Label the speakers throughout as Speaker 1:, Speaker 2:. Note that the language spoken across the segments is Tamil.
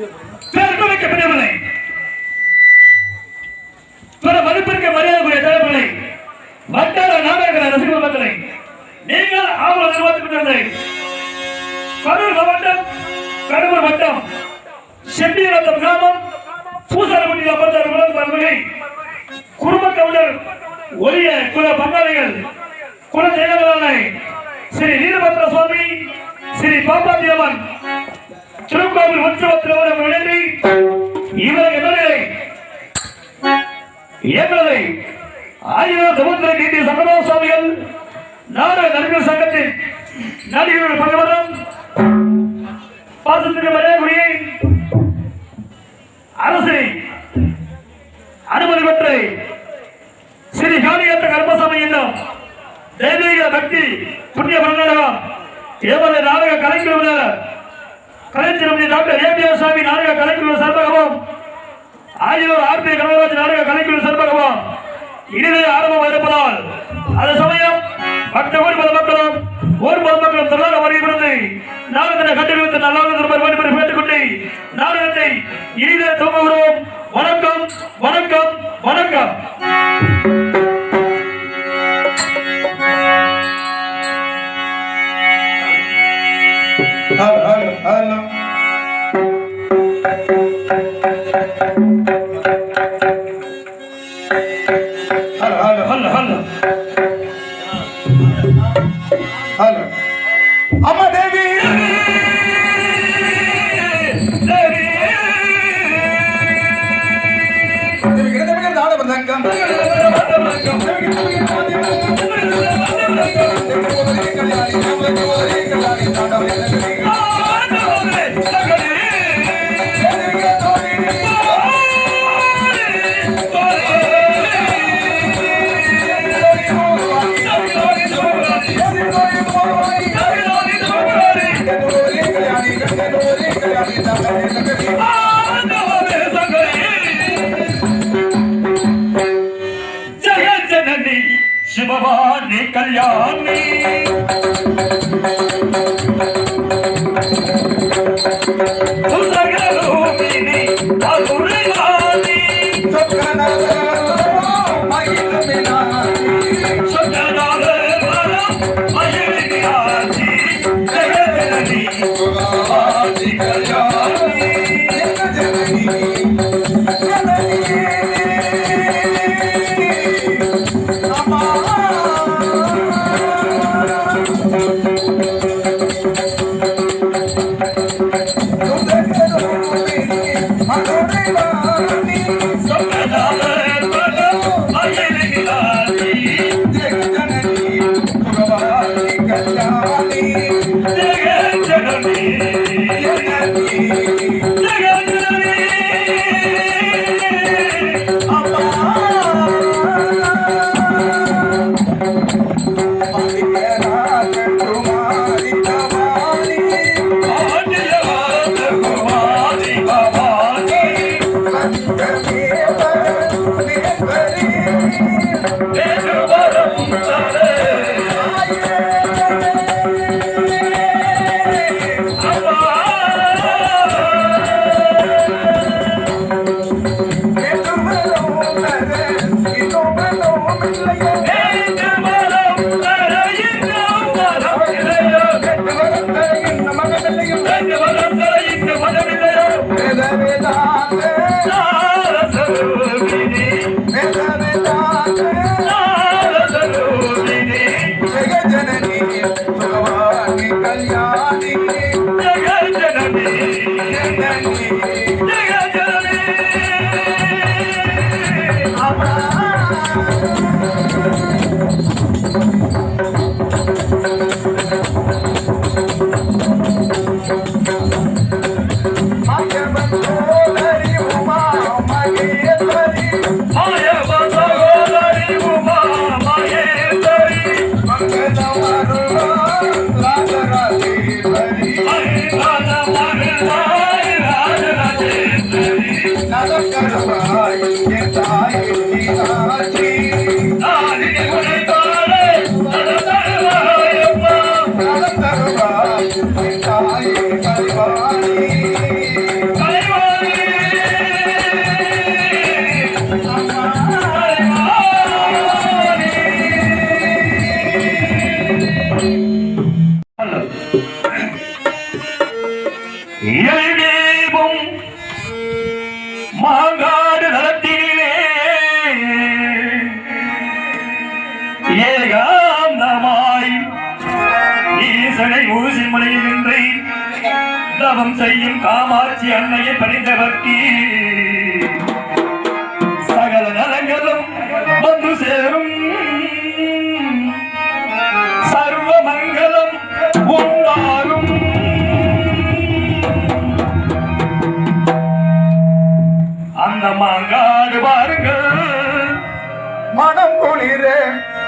Speaker 1: பேருக்கு பெரியவர்களே பிற மதிப்பிற்கு மரியாதைக்குரிய தலைவர்களே வட்டார நாடக ரசிகர் மக்களை நீங்கள் ஆவல நிர்வாகத்திற்கு கரூர் மாவட்டம் கடலூர் வட்டம் செட்டியநத்தம் கிராமம் பூசாரப்பட்டி அப்பந்தார் உலக பல்வகை குடும்ப கவுண்டர் ஒளிய குல பங்காளிகள் குல ஸ்ரீ நீலபத்ர சுவாமி ஸ்ரீ பாப்பாத்தி திருக்கோவில் உற்சவத்தில் இவரை எம்எல்ஏ எங்களை ஆயிரம் சமுத்திர நீதி சங்கரா சுவாமிகள் நாடக நடிகர் சங்கத்தின் நடிகர்கள் பகவரம் பாசத்திற்கு மரியாதைக்குரிய அரசு அனுமதி பெற்று ஸ்ரீ காளியத்த கர்மசாமி என்னும் தெய்வீக பக்தி புண்ணிய பங்கடகம் ஏவலை நாடக கலைக்குழுவினர் கலைச்சிறுமதி டாக்டர் ஏபிஆர் சாமி நாடக கலைக்குழு சார்பாகவும் ஆகியோர் ஆர்பி கனகராஜ் நாடக கலைக்குழு சார்பாகவும் இனிதே ஆரம்பம் இருப்பதால் அது சமயம் மற்ற ஊர் பொதுமக்களும் ஊர் பொதுமக்களும் தொழிலாளர் வருகிறது நாடகத்தை கண்டுபிடித்து நல்லாவது ரூபாய் வேண்டும் என்று கேட்டுக்கொண்டு நாடகத்தை இனிதே துவங்குகிறோம். வணக்கம் வணக்கம் வணக்கம். هلا هلا هلا هلا. هلا.
Speaker 2: Thank
Speaker 1: you. இயல்தேவும் மாங்காடு நலத்தினிலே ஏகாந்தமாய் ஈசனை ஊசிமலையில் நின்றேன் தவம் செய்யும் காமாட்சி அன்னையை பணிந்தவர்க்கி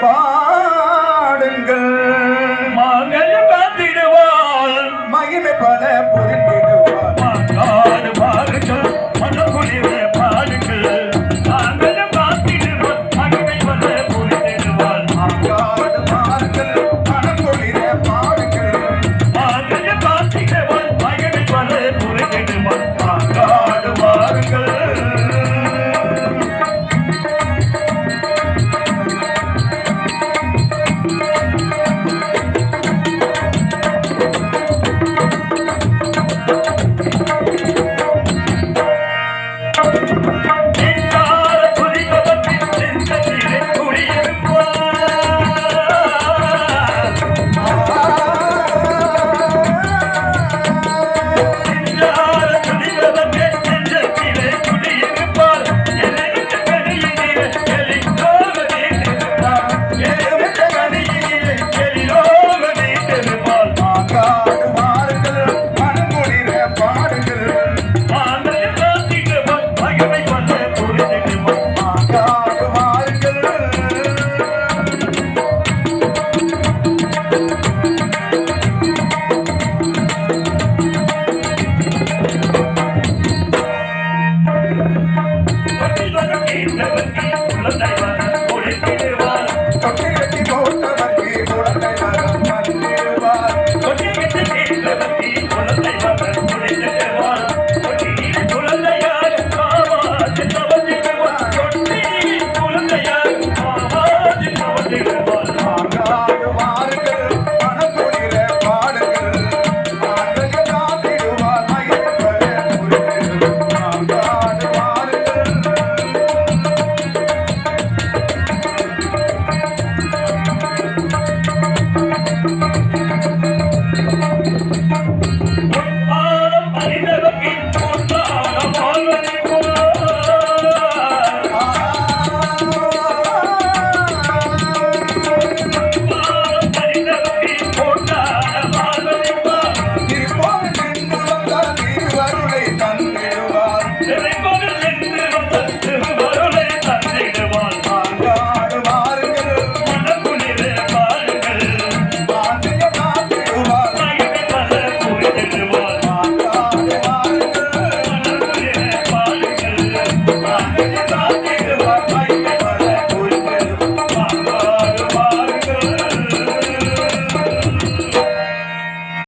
Speaker 2: பாடுங்கள்.
Speaker 1: மாங்கல்யம் காத்திடுவாள்
Speaker 2: மகிமை பல புரிந்திடுவார்
Speaker 1: மாங்காடு பாருங்கள் மனக்குளிர பாடுங்கள். மாங்கல்யம் காத்திடுவாள் மகிமை வல்ல புரிந்திடுவாள்.
Speaker 2: காடு மாறுங்கள் மனம் குளிர பாடுங்கள்.
Speaker 1: மாங்கல்யம் காத்திடுவாள் மகிமை வல்ல புரிந்திடுவாள்.